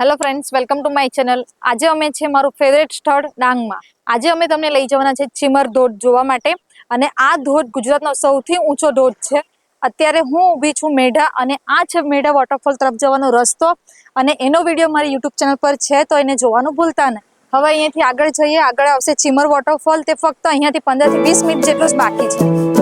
Hello friends welcome to my channel આજે અમે છે મારું ફેવરેટ સ્થળ ડાંગમાં. આજે અમે તમને લઈ જવાના છે ચીમર ધોધ જોવા માટે. અને આ ધોધ ગુજરાતનો સૌથી ઊંચો ધોધ છે. અત્યારે હું ઊભી છું મેઢા અને આ છે મેઢા વોટરફોલ તરફ જવાનો રસ્તો. અને એનો વીડિયો મારી યુટ્યુબ ચેનલ પર છે, તો એને જોવાનું ભૂલતા નહીં હવે અહીંયાથી આગળ જઈએ. આગળ આવશે ચીમર વોટરફોલ તે ફક્ત અહીંયાથી પંદરથી વીસ મિનિટ જેટલું જ બાકી છે.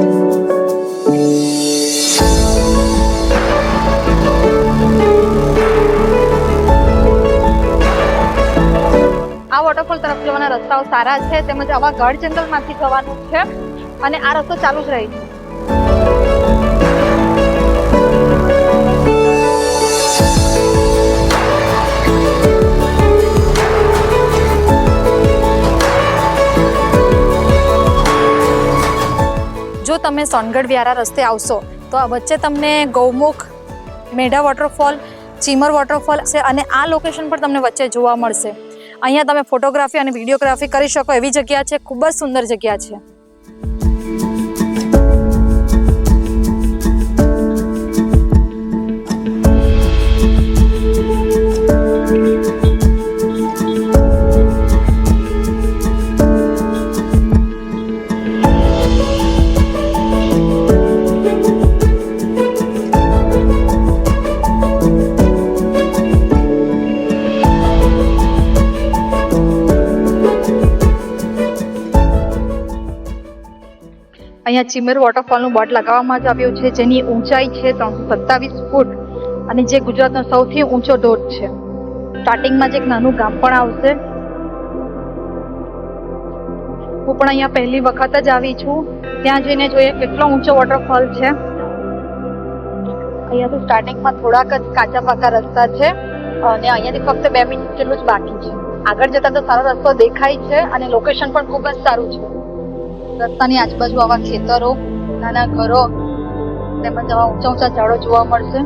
આ તરફ જવાના રસ્તાઓ સારા છે, તેમજ આવા ગઢ જંગલમાંથી જવાનું છે, અને આ રસ્તો ચાલુ જ રહી છે. જો તમે સોનગઢ વ્યારા રસ્તે આવશો, તો આ વચ્ચે તમને ગૌમુખ, મેઢા વોટરફોલ ચીમર વોટરફોલ છે, અને આ લોકેશન પણ તમને વચ્ચે જોવા મળશે. અહીંયા તમે ફોટોગ્રાફી અને વિડીયોગ્રાફી કરી શકો, એવી જગ્યા છે, ખૂબ જ સુંદર જગ્યા છે. અહીંયા ચીમર વોટરફોલનું બોર્ડ લગાવવામાં જ આવ્યું છે, જેની ઊંચાઈ છે ત્રણસો સત્તાવીસ ફૂટ અને જે ગુજરાતનો સૌથી ઊંચો ધોધ છે. સ્ટાર્ટિંગમાં જ એક નાનું ગામ પણ આવશે. હું પણ અહીંયા પહેલી વખત જ આવી છું. ત્યાં જઈને જોઈએ કેટલો ઊંચો વોટરફોલ છે. અહીંયાથી સ્ટાર્ટિંગમાં થોડાક જ કાચા પાકા રસ્તા છે અને અહીંયાથી ફક્ત બે મિનિટ જેટલું જ બાકી છે. આગળ જતા તો સારો રસ્તો દેખાય છે અને લોકેશન પણ ખૂબ જ સારું છે. રસ્તાની આજુબાજુ આવા ખેતરો, નાના ઘરો, તેમજ આવા ઊંચા ઊંચા ઝાડો જોવા મળશે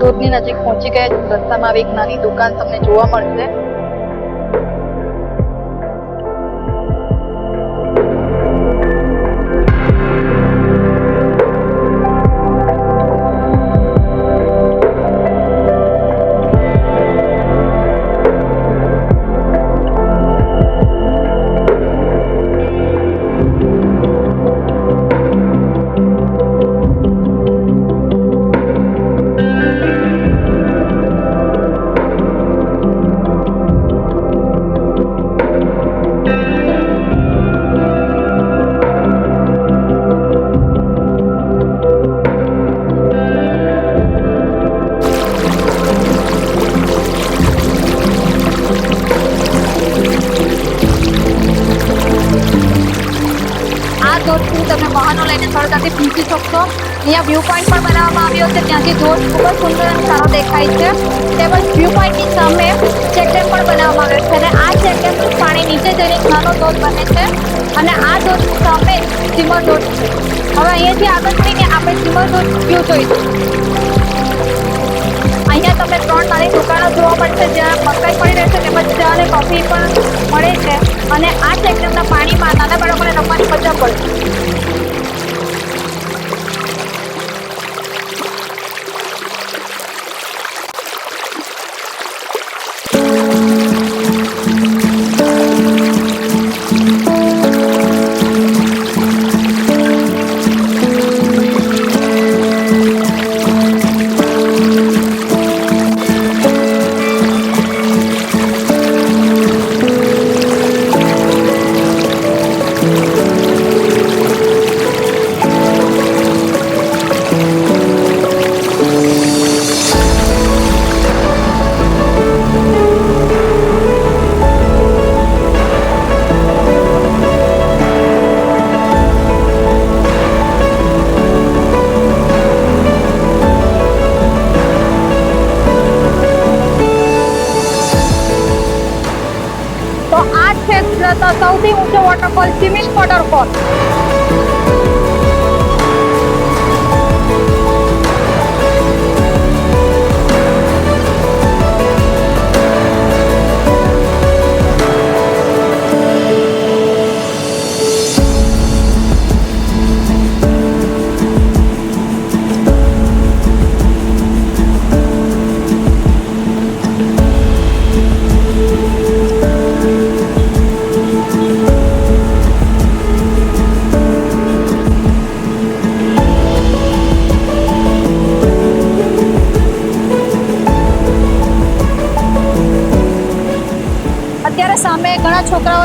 ધોધની નજીક પહોંચી ગયા. રસ્તામાં આવી એક નાની દુકાન તમને જોવા મળશે સરળતાથી પહોંચી શકશો અહીંયા વ્યૂ પોઈન્ટ પણ બનાવવામાં આવ્યો છે. ત્યાંથી ધોધ ખૂબ જ સુંદર અને સારો દેખાય છે. તેમજ વ્યૂ પોઈન્ટની સામે ચેકડેમ પણ બનાવવામાં આવ્યો છે. અને આ ચેકડેમનું પાણી નીચે જઈને નાનો ધોધ બને છે. અને આ ધોધ સામે સિમર ધોધ છે. હવે અહીંયાથી આગળ જઈને આપણે સિમર ધોધ વ્યૂ જોઈશું. અહીંયા તમને ત્રણ નાની દુકાનો જોવા મળશે. જ્યાં મકાઈ પડી રહેશે, તેમજ ચા અને કોફી પણ મળે છે. અને આ ચેકડેમના પાણીમાં નાના બાળકોને રમવાની મજા પડશે છે સૌથી ઊંચો વોટરફોલ ચીમીન વોટરફોલ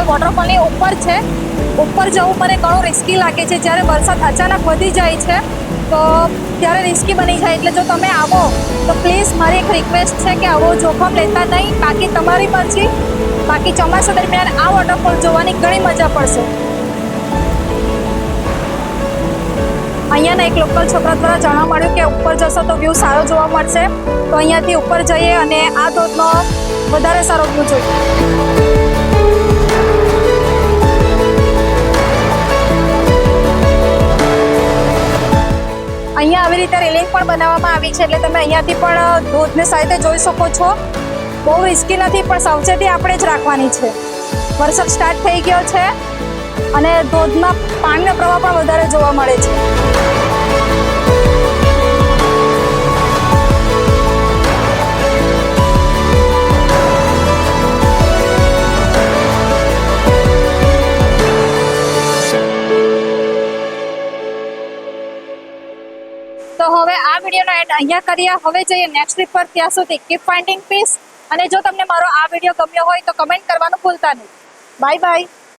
છોકરાઓ વોટરફોલની ઉપર છે. ઉપર જવું મને ઘણું રિસ્કી લાગે છે. જ્યારે વરસાદ અચાનક વધી જાય છે, તો ત્યારે રિસ્કી બની જાય. એટલે જો તમે આવો, તો પ્લીઝ મારી એક રિક્વેસ્ટ છે કે આવો જોખમ લેતા નહીં. બાકી તમારી મરજી. બાકી ચોમાસા દરમિયાન આ વોટરફોલ જોવાની ઘણી મજા પડશે. અહીંયાના એક લોકલ છોકરા દ્વારા જાણવા મળ્યું કે ઉપર જશો તો વ્યૂ સારો જોવા મળશે. તો અહીંયાથી ઉપર જઈએ અને આ ધોધનો વધારે સારો વ્યૂ જોઈએ. અહીંયા આવી રીતે રેલિંગ પણ બનાવવામાં આવી છે એટલે તમે અહીંયાથી પણ ધોધને સાથે જોઈ શકો છો. બહુ રિસ્કી નથી, પણ સાવચેતી આપણે જ રાખવાની છે. વરસાદ સ્ટાર્ટ થઈ ગયો છે અને ધોધમાં પાણીનો પ્રવાહ પણ વધારે જોવા મળે છે. તો હવે આ વિડીયોનો એન્ડ અહીંયા કરીએ. હવે જઈએ નેક્સ્ટ ટ્રીપ પર, ત્યાં સુધી કીપ ફાઇન્ડિંગ પીસ અને જો તમને મારો આ વીડિયો ગમ્યો હોય તો કમેન્ટ કરવાનું ભૂલતા નહીં. Bye bye